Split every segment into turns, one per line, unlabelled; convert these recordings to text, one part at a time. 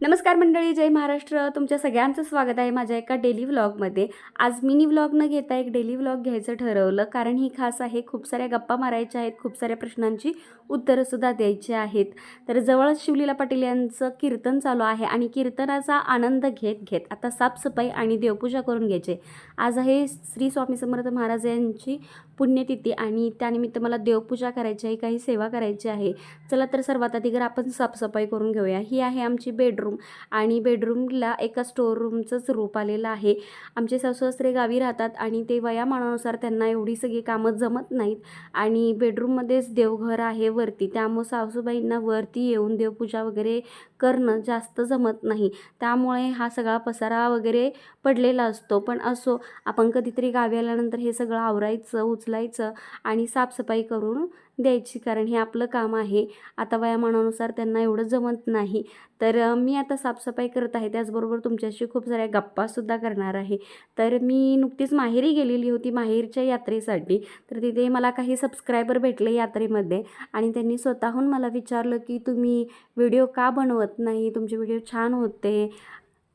नमस्कार मंडळी जय महाराष्ट्र. तुमच्या सगळ्यांचं स्वागत आहे माझ्या एका डेली व्लॉगमध्ये आज मिनी व्लॉग न घेता एक डेली व्लॉग घ्यायचं ठरवलं. कारण ही खास आहे खूप साऱ्या गप्पा मारायच्या आहेत खूप साऱ्या प्रश्नांची उत्तरंसुद्धा द्यायची आहेत. तर जवळच शिवलीला पाटील यांचं कीर्तन चालू आहे आणि कीर्तनाचा आनंद घेत घेत आता साफसफाई आणि देवपूजा करून घ्यायचे. आज आहे श्री स्वामी समर्थ महाराज यांची पुण्यतिथी आणि त्यानिमित्त मला देवपूजा करायची आहे काही सेवा करायची आहे. चला तर सर्वात आधी जर आपण साफसफाई करून घेऊया. ही आहे आमची बेडरूम आणि बेडरूमला एका स्टोर रूमचंच रूप आलेलं आहे. आमचे सासूसासरे गावी राहतात आणि ते वयामानानुसार त्यांना एवढी सगळी कामं जमत नाहीत आणि बेडरूममध्येच देवघर आहे वरती. त्यामुळे सासूबाईंना वरती येऊन देवपूजा वगैरे करणं जास्त जमत नाही. त्यामुळे हा सगळा पसारा वगैरे पडलेला असतो. पण असो आपण कधीतरी गावी आल्यानंतर हे सगळं आवरायचं उच उचलायचं आणि साफसफाई करून द्यायची कारण हे आपलं काम आहे. आता वयामानानुसार त्यांना एवढं जमत नाही. तर मी आता साफसफाई करत आहे. त्याचबरोबर तुमच्याशी खूप साऱ्या गप्पासुद्धा करणार आहे. तर मी नुकतीच माहेरी गेलेली होती माहेरच्या यात्रेसाठी. तर तिथे मला काही सबस्क्रायबर भेटले यात्रेमध्ये आणि त्यांनी स्वतःहून मला विचारलं की तुम्ही व्हिडिओ का बनवत नाही? तुमचे व्हिडिओ छान होते.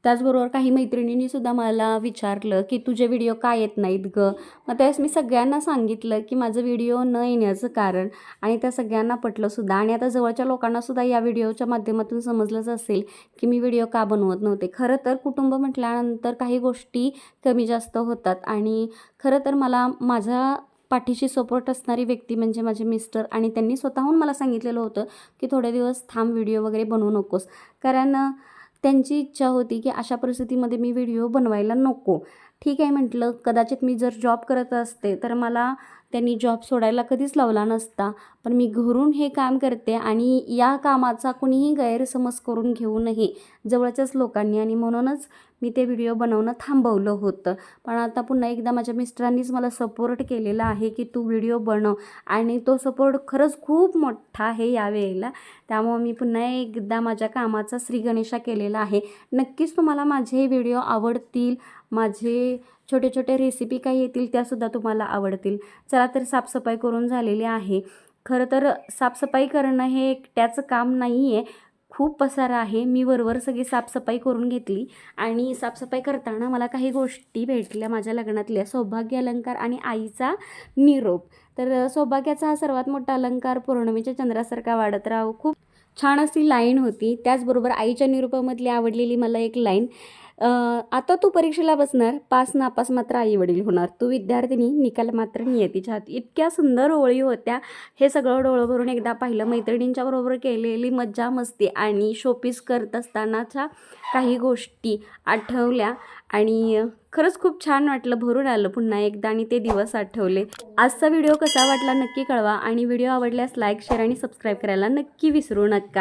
त्याचबरोबर काही मैत्रिणींनी सुद्धा मला विचारलं की तुझे व्हिडिओ का येत नाहीत ग? मग त्यावेळेस मी सगळ्यांना सांगितलं की माझं व्हिडिओ न येण्याचं कारण आणि त्या सगळ्यांना पटलं सुद्धा आणि आता जवळच्या लोकांना सुद्धा या व्हिडिओच्या माध्यमातून समजलंच असेल की मी व्हिडिओ का बनवत नव्हते. खरं तर कुटुंब म्हटल्यानंतर काही गोष्टी कमी जास्त होतात आणि खरं तर मला माझा पाठीशी सपोर्ट असणारी व्यक्ती म्हणजे माझे मिस्टर आणि त्यांनी स्वतःहून मला सांगितलेलं होतं की थोडे दिवस थांब व्हिडिओ वगैरे बनवू नकोस. कारण त्यांची इच्छा होती की अशा परिस्थितीमध्ये मी व्हिडिओ बनवायला नको. ठीक आहे म्हटलं कदाचित मी जर जॉब करत असते तर मला त्यांनी जॉब सोडायला कधीच लावला नसता. पण मी घरून हे काम करते आणि या कामाचा कुणीही गैरसमज करून घेऊ नये जवळच्याच लोकांनी. आणि म्हणूनच मी ते व्हिडिओ बनवणं थांबवलं होतं. पण आता पुन्हा एकदा माझ्या मिस्टरांनीच मला सपोर्ट केलेला आहे की तू व्हिडिओ बनव. आणि तो सपोर्ट खरंच खूप मोठा आहे यावेळेला. त्यामुळं मी पुन्हा एकदा माझ्या कामाचा श्री गणेशा केलेला आहे. नक्कीच तुम्हाला माझे व्हिडिओ आवडतील. माझे छोटे छोटे रेसिपी काही येतील त्यासुद्धा तुम्हाला आवडतील. चला तर साफसफाई करून झालेली आहे. खरं तर साफसफाई करणं हे एकट्याचं काम नाही आहे खूप पसारा आहे. मी वरवर सगळी साफसफाई करून घेतली आणि साफसफाई करताना मला काही गोष्टी भेटल्या माझ्या लग्नातल्या. सौभाग्य अलंकार आणि आईचा निरोप. तर सौभाग्याचा हा सर्वात मोठा अलंकार पौर्णमीच्या चंद्रासारखा वाढत राहू. खूप छान अशी लाईन होती. त्याचबरोबर आईच्या निरूपामधली आवडलेली मला एक लाईन. आता तू परीक्षेला बसणार. पास नापास मात्र आई वडील होणार. तू विद्यार्थिनी निकाल मात्र नियतीच्या हात इतक्या सुंदर ओळी होत्या. हे सगळं डोळं भरून एकदा पाहिलं. मैत्रिणींच्या बरोबर केलेली मज्जा मस्ती आणि शोपीस करत असतानाच्या काही गोष्टी आठवल्या आणि खरंच खूप छान वाटलं. भरून आलं पुन्हा एकदा आणि ते दिवस आठवले. आजचा व्हिडिओ कसा वाटला नक्की कळवा आणि व्हिडिओ आवडल्यास लाईक शेअर आणि सबस्क्राईब करायला नक्की विसरू नका.